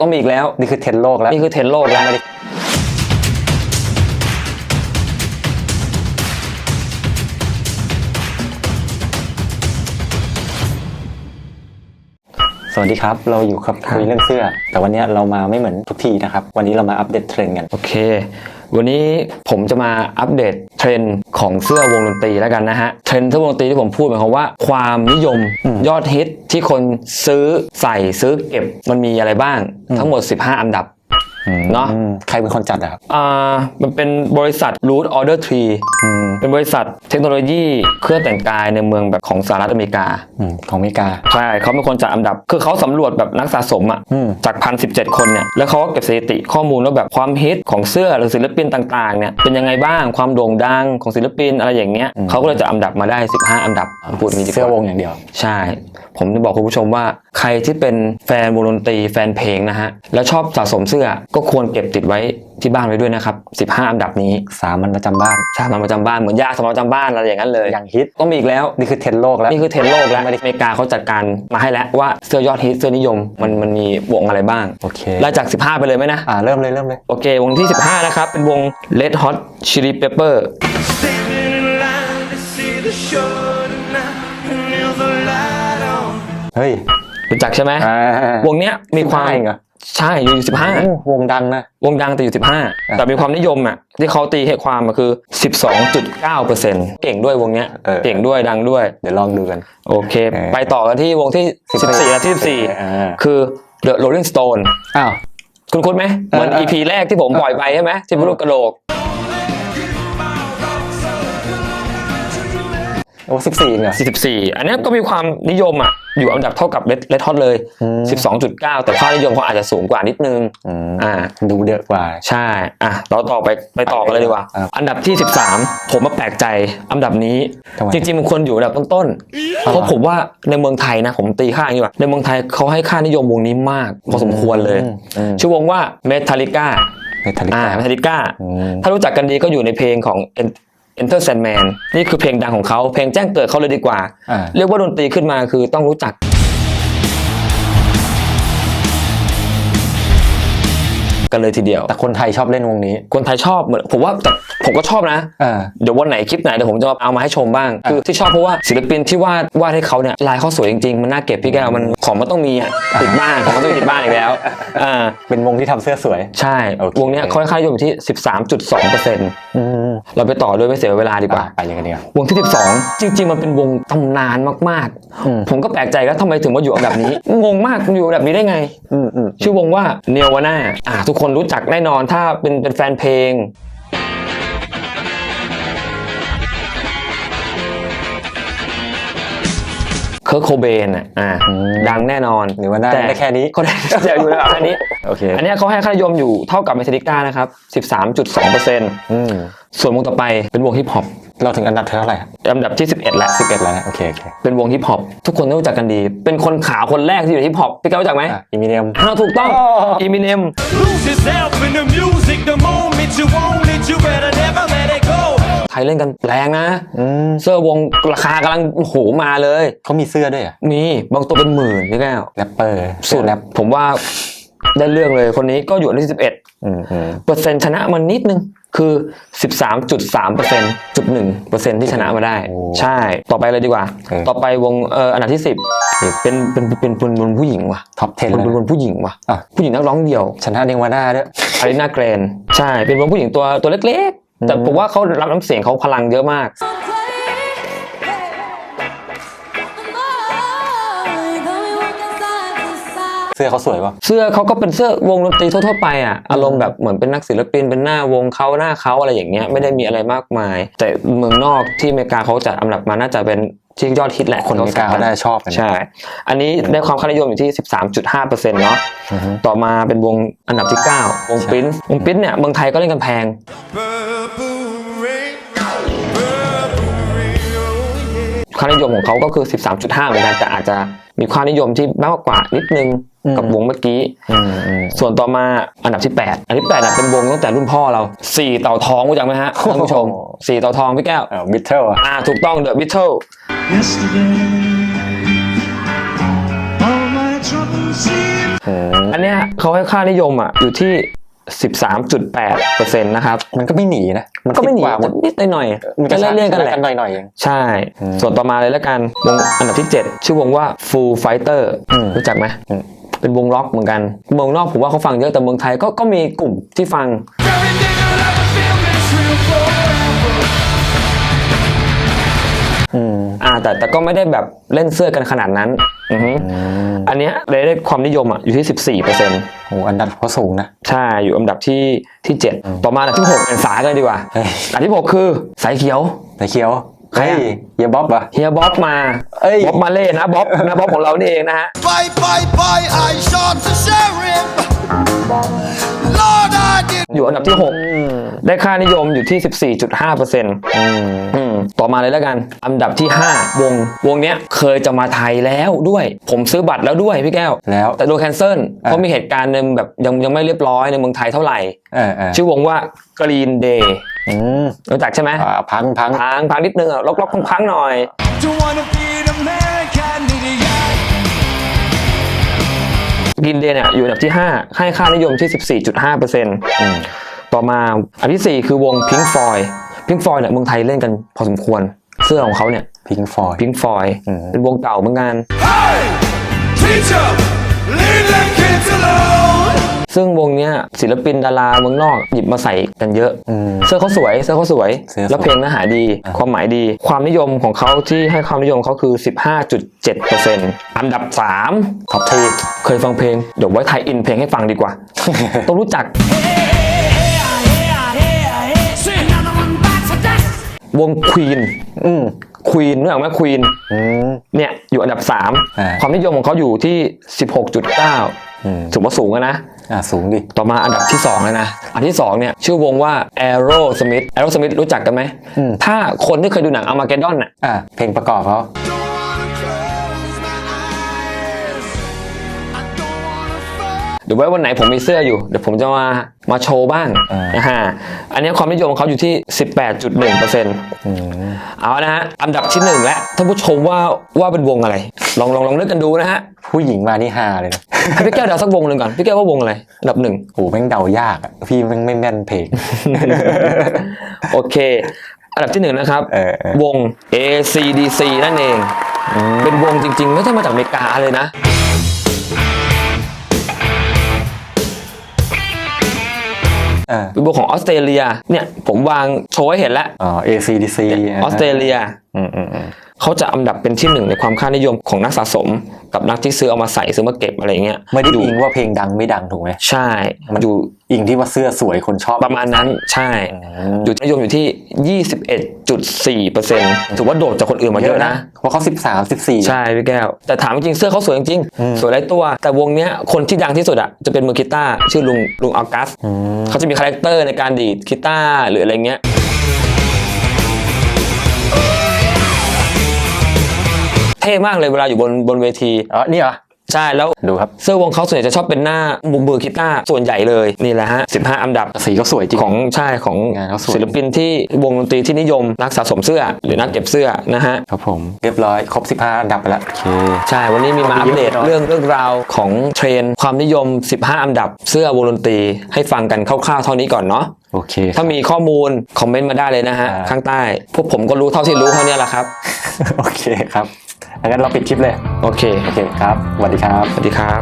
ต้องมีอีกแล้ว นี่คือเทรนด์โลกแล้ว นี่คือเทรนด์โลกแล้ว สวัสดีครับ เราอยู่ครับครับคุยเรื่องเสื้อ แต่วันนี้เรามาไม่เหมือนทุกทีนะครับ วันนี้เรามาอัปเดตเทรนด์กัน โอเค วันนี้ผมจะมาอัปเดตเทรนด์ของเสื้อวงดนตรีแล้วกันนะฮะ เทรนด์เสื้อวงดนตรีที่ผมพูดหมายความว่า ความนิยมอืมยอดฮิตที่คนซื้อใส่ซื้อเก็บมันมีอะไรบ้าง ทั้งหมด 15 อันดับ เนอะอืมใครเป็นคนจัดอะครับอ่ามันเป็นบริษัท Root Order Tree อืมเป็นบริษัทเทคโนโลยีเครื่องแต่งกายในเมืองแบบของสหรัฐอเมริกาอืมของอเมริกา ใช่เขาเป็นคนจัดอันดับ คือเขาสำรวจแบบนักสะสมอะอืมจากพันสิบเจ็ดคนเนี่ยแล้วเขาก็เก็บสถิติข้อมูลว่าแบบความฮิตของเสื้อหรือศิลปินต่างๆเนี่ยเป็นยังไงบ้างความโด่งดังของศิลปินอะไรอย่างเงี้ยอืมเขาก็เลยจะอันดับมาได้ 15 อันดับพูดอย่างนี้ดีกเสื้อวว่างอย่างเดียว ใช่ ผมจะบอกคุณผู้ชมว่าใครที่เป็นแฟนวงดนตรีแฟนเพลงนะฮะ แล้วชอบสะสมเสื้อก็ควรเก็บติดไว้ที่บ้านไว้ด้วยนะครับ 15 อันดับนี้สามันประจำบ้านสามัญประจำบ้านเหมือนยาสามัญประจำบ้านอะไรอย่างนั้นเลยอย่างฮิตต้องมีอีกแล้วนี่คือเทรนด์โลกแล้วนี่คือเทรนด์โลกแล้วอเมริกาเขาจัดการมาให้แล้วว่าเสื้อยอดฮิตเสื้อนิยมมันมันมีวงอะไรบ้างโอเคไล่จาก 15 ไปเลยไหมนะอ่าเริ่มเลยเริ่มเลยโอเค วงที่ 15 นะครับเป็นวง Red Hot Chili Pepper Standing in line to see the show เฮ้ยรู้จักใช่ไหมอ่าวงเนี้ยมีความ 15เองเหรอใช่อยู่โอ้วงดังนะ15วงดังแต่อยู่ 15 แต่มีความนิยมอะที่เขาตีให้ความมาคือ 12.9%เก่งด้วยวงเนี้ยเออ เก่งด้วยดังด้วย เดี๋ยวลองดูกัน โอเค เออ ไปต่อกันที่วงที่ 14และที่ อ่า14 คือ The Rolling Stone อ้าว คุณคุ้นไหมเหมือน เออ EP แรกที่ผมปล่อยไปใช่ไหมที่เป็นรูปกระโหลก โอ้สิบสี่เหรอ44 อันเนี้ยก็มีความนิยมอะ อยู่อันดับเท่ากับ Red Red Hot เลย อืม 12.9 แต่ค่านิยมเขาอาจจะสูงกว่านิดนึง อืมอ่า ดูเดือดกว่า ใช่ อะ เราต่อไปไปต่อกันเลยดีกว่า ครับ อันดับที่ 13 ผมมาแปลกใจ อันดับนี้ ทำไม จริงๆมันควรอยู่อันดับต้นๆ เพราะผมว่าในเมืองไทยนะ ผมตีค่าอย่างนี้ว่า ในเมืองไทยเขาให้ค่านิยมวงนี้มากพอสมควรเลย อืมชื่อวงว่า Metallica เมทัลลิอ่าก้า Metallica อืม ถ้ารู้จักกันดีก็อยู่ในเพลงของ En- Enter Sandman นี่คือเพลงดังของเขาเพลงแจ้งเกิดเขาเลยดีกว่า อ่า เรียกว่าดนตรีขึ้นมาคือต้องรู้จัก กันเลยทีเดียว แต่คนไทยชอบเล่นวงนี้ คนไทยชอบเหมือนผมว่าแต่ผมก็ชอบนะ อ่า เดี๋ยววันไหนคลิปไหนเดี๋ยวผมจะเอามาให้ชมบ้าง อะคือที่ชอบเพราะว่าศิลปินที่วาดวาดให้เขาเนี่ยลายเขาสวยจริงๆ มันน่าเก็บพี่แก้วมันของมันต้องมีอะติดบ้านของมันต้องมีติดบ้านอีกแล้วอ่าเป็นวงที่ทำเสื้อสวย ใช่ โอเควงเนี้ยเขาให้ค่านิยมอยู่ที่ 13.2%เอืม เราไปต่อด้วยไม่เสียเวลาดีกว่า ไปเลยกันดีกว่าวงที่ 12 จริง ๆ มันเป็นวงตำนานมากอืมๆผมก็แปลกใจว่าทำไมถึงมาอยู่อันดับนี้ งงมากมันอยู่อันดับนี้ได้ไงอืมอืมชื่อวงว่าเนวาน่าอ่าทุกคนรู้จักแน่นอนถ้าเป็นเป็นแฟนเพลง เคิร์ c โคเบนอะอ่าดังแน่นอนหรือว่าได้แต่ได้แค่นี้ก็ได้แต่อยู่ระดับแค่นี้โอเคอันเนี้ยเขาให้ค่านิยมอยู่เท่ากับเมทัลลิก้านะครับ 13.2%อืมส่วนวงต่อไปเป็นวงฮิปฮอปเราถึงอันดับเท่าไหร่ครับอันดับที่ 11 แล้วสิบเอ็ดแล้วนะโอเคโอเคเป็นวงฮิปฮอปทุกคนต้องรู้จักกันดี เป็นคนขาวคนแรกที่อยู่ในฮิปฮอปพี่แก้วรู้จักไหมอะอิมิเนียมอ้าวถูกต้องอ๋ออีมิเนม Lose yourself in the music the moment you want it. You better never let it go. ไทยเล่นกันแรงนะอืมเสื้อวงราคากำลังโอ้โหมาเลยเขามีเสื้อด้วยเหรอะมีบางตัวเป็นหมื่นพี่แก้วแรปเปอร์สุดแรปผมว่าได้เรื่องเลยคนนี้ก็อยู่อันที่11อืมอืมเปอร์เซ็นต์ชนะมันนิดนึงคือ 13.3เปอร์เซ็นต์จุดหนึ่งเปอร์เซ็นต์ที่ชนะมาได้ ใช่ต่อไปเลยดีกว่า ต่อไปวงเอ่ออันดับที่ 10 เป็นเป็นเป็นเป็นเป็นผู้หญิงว่ะท็อป10เป็นเลยเป็นผู้หญิงว่ะอะผู้หญิงนักร้องเดี่ยว ชนะเนวาน่าด้วยอารีนาแกรน ใช่เป็นวงผู้หญิงตัวตัวเล็กๆ แต่อืมผมว่าเขารับน้ำเสียงเขาพลังเยอะมาก เสื้อเขาสวยป่ะเสื้อเขาก็เป็นเสื้อวงดนตรีทั่วๆไปอะอารมณ์แบบเหมือนเป็นนักศิลปินเป็นหน้าวงเขาหน้าเขาอะไรอย่างเงี้ยไม่ได้มีอะไรมากมาย แต่เมืองนอกที่อเมริกาเขาจัดอันดับมาน่าจะเป็น ที่ยอดฮิตแหละคนอเมริกาเขาได้ชอบกันนะใช่ อันนี้ได้ความค่านิยมอยู่ที่ 13.5%เนาะอือฮึต่อมาเป็นวงอันดับที่ 9 วงปริ้นวงปริ้นเนี่ยเมืองไทยก็เล่นกันแพง Purple rain, purple rain, oh yeah. ค่านิยมของเขาก็คือ 13.5เหมือนกันแต่อาจจะมีค่านิยมที่มากกว่านิดนึงอืม กับวงเมื่อกี้อืมอืมส่วนต่อมาอันดับที่ 8 อันที่8น่ะเป็นวงตั้งแต่รุ่นพ่อเรา 4 เต่าทองรู้จักไหมฮะท่านผู้ชมโอ้โห4เต่าทองพี่แก้วเออบิทเทิลอะอ่าถูกต้อง The Beatles Yesterday, all my troubles seemed อืมอันเนี้ยเขาให้ค่านิยมอะอยู่ที่13.8%นะครับ มันก็ไม่หนีนะ มันก็ไม่หนีสิบกว่าหมดนิดๆหน่อยๆมันก็ก็เล่นๆกันแหละหน่อยหน่อยๆเองใช่อืมส่วนต่อมาเลยแล้วกันวงอันดับที่ 7 ชื่อวงว่า Full Fighter อืมรู้จักไหมอืม เป็นวงล็อกเหมือนกันเมืองนอกผมว่าเขาฟังเยอะแต่เมืองไทยก็ก็มีกลุ่มที่ฟัง Everything will ever feel this real forever. อืมอ่าแต่แต่ก็ไม่ได้แบบเล่นเสื้อกันขนาดนั้นอือฮึอืมอันเนี้ยเลยได้ความนิยมอะอยู่ที่ 14%โอ้อันดับเขาสูงนะ ใช่อยู่อันดับที่ที่ 7 ต่อมาอันดับที่6เป็นสายกันดีกว่าเฮ้ยอันดับที่ 6 คือสายเขียวไอ้เขียว ใครอะเฮ้ยเฮียบ๊อบเหรอะเฮียบ๊อบมาเอ้ย บ๊อบมาเล่นะบ๊อบนะบ๊อบของเรานี่เองนะฮะ Bye, bye, bye, I shot to sheriff. Lord, I did. อยู่อันดับที่ 6 ได้ค่านิยมอยู่ที่ 14.5%อืมอืมต่อมาเลยแล้วกัน อันดับที่ 5 วง วงเนี้ยเคยจะมาไทยแล้วด้วย ผมซื้อบัตรแล้วด้วยพี่แก้ว แล้วแต่โดนแคนเซิลเพราะมีเหตุการณ์หนึงแบบยังยังไม่เรียบร้อยในเมืองไทยเท่าไหร่ เออเออชื่อวงว่า Green Day อืมรู้จักใช่ไหมอ่าพังพังพังพังนิดนึงอะล็อกล็อกพังพังหน่อย Don't wanna be an American idiot. Green Day เนี่ยอยู่อันดับที่ 5 ให้ค่านิยมที่ 14.5%อืมต่อมาอันที่ 4 คือวง Pink Floyd Pink Floyd เนี่ยเมืองไทยเล่นกันพอสมควร เสื้อของเขาเนี่ยพิงฟอย Pink Floyd อืมเป็นวงเก่าเหมือนกัน Hey, teacher, leave them kids alone. ซึ่งวงเนี้ยศิลปินดาราเมืองนอกหยิบมาใส่กันเยอะ อืม เสื้อเขาสวย เสื้อเขาสวย เสื้อสวยแล้วเพลงเนื้อหาดีความหมายดี ความนิยมของเขาที่ให้ความนิยมเขาคือ 15.7%อันดับ 3 ท็อปทีเคยฟังเพลง เดี๋ยวไว้ไทยอินเพลงให้ฟังดีกว่า ต้องรู้จัก Say another one bites the dust. วงควีนอืมควีนรู้จักไหมควีนอืม เนี่ยอยู่อันดับ อ่า3 ความนิยมของเขาอยู่ที่ 16.9 อืม ถือว่าสูงอะนะ อ่าสูงดิ ต่อมาอันดับที่2เลยนะ อันที่ 2 เนี่ย ชื่อวงว่า Aerosmith Aerosmith รู้จักกันไหมอืมถ้าคนที่เคยดูหนัง Armageddon น่ะ อ่าเพลงประกอบเขา เดี๋ยวไว้วันไหนผมมีเสื้ออยู่ เดี๋ยวผมจะมามาโชว์บ้างอ่านะฮะอันนี้ความนิยมของเขาอยู่ที่ 18.1%อืมเอานะฮะ อันดับที่1แล้วท่านผู้ชมว่าว่าเป็นวงอะไร ลองลองลองนึกกันดูนะฮะผู้หญิงมานี่ฮาเลยนะให้พี่แก้วเดาสักวงหนึ่งก่อน พี่แก้วว่าวงอะไร อันดับหนึ่ง โอ้แม่งเดายากอะพี่แม่งไม่แม่นเพลง โอเค อันดับที่หนึ่งนะครับ เออเออ วง ACDC นั่นเอง เป็นวงจริงๆ ไม่ใช่มาจากอเมริกาเลยนะ วงของออสเตรเลียเนี่ยผมวางโชว์ให้เห็นแล้วอ๋อ ACDC ออสเตรเลียอืมอืมอืม เขาจะอันดับเป็นที่หนึ่งในความค่านิยมของนักสะสม กับนักที่ซื้อเอามาใส่ซื้อมาเก็บอะไรเงี้ยไม่ได้อยู่อิงว่าเพลงดังไม่ดังถูกไหมใช่มันอยู่อิงที่ว่าเสื้อสวยคนชอบประมาณนั้นใช่มอยู่นิยมอยู่ที่ 21.4%ถือว่าโดดจากคนอื่นมาเยอะนะเพราะเขาสิบสามสิบสี่ใช่พี่แก้ว แต่ถามจริงๆเสื้อเขาสวยจริงอืมๆสวยหลายตัว แต่วงเนี้ยคนที่ดังที่สุดอะจะเป็นมือกีตาร์ชื่อลุงลุงออกัสอืมเขาจะมีคาแรคเตอร์ในการดีดกีตาร์หรืออะไรเงี้ย ท่มากเลยเวลาอยู่บนบนเวที อ๋อ นี่เหรอ ใช่แล้วดูครับ เสื้อวงเขาส่วนใหญ่จะชอบเป็นหน้ามุมมือกีตาร์ส่วนใหญ่เลยนี่แหละฮะ 15 อันดับสีก็สวยจริง ของใช่ของงานเขาสวย ศิลปินที่วงดนตรีที่นิยมนักสะสมเสื้อ หรือนักเก็บเสื้อนะฮะ ครับผม เรียบร้อย ครบ 15 อันดับไปแล้ว โอเค ใช่วันนี้มีมาอัปเดตเยอะเนอะเรื่องเรื่องราวของเทรนด์ความนิยม 15 อันดับเสื้อวงดนตรีให้ฟังกันคร่าวๆเท่านี้ก่อนเนาะ โอเค ถ้ามีข้อมูลคอมเมนต์มาได้เลยนะฮะอ่า ข้างใต้ พวกผมก็รู้เท่าที่รู้เท่านี้แหละครับ โอเคครับ งั้นเราปิดคลิปเลย โอเค โอเคครับ สวัสดีครับ สวัสดีครับ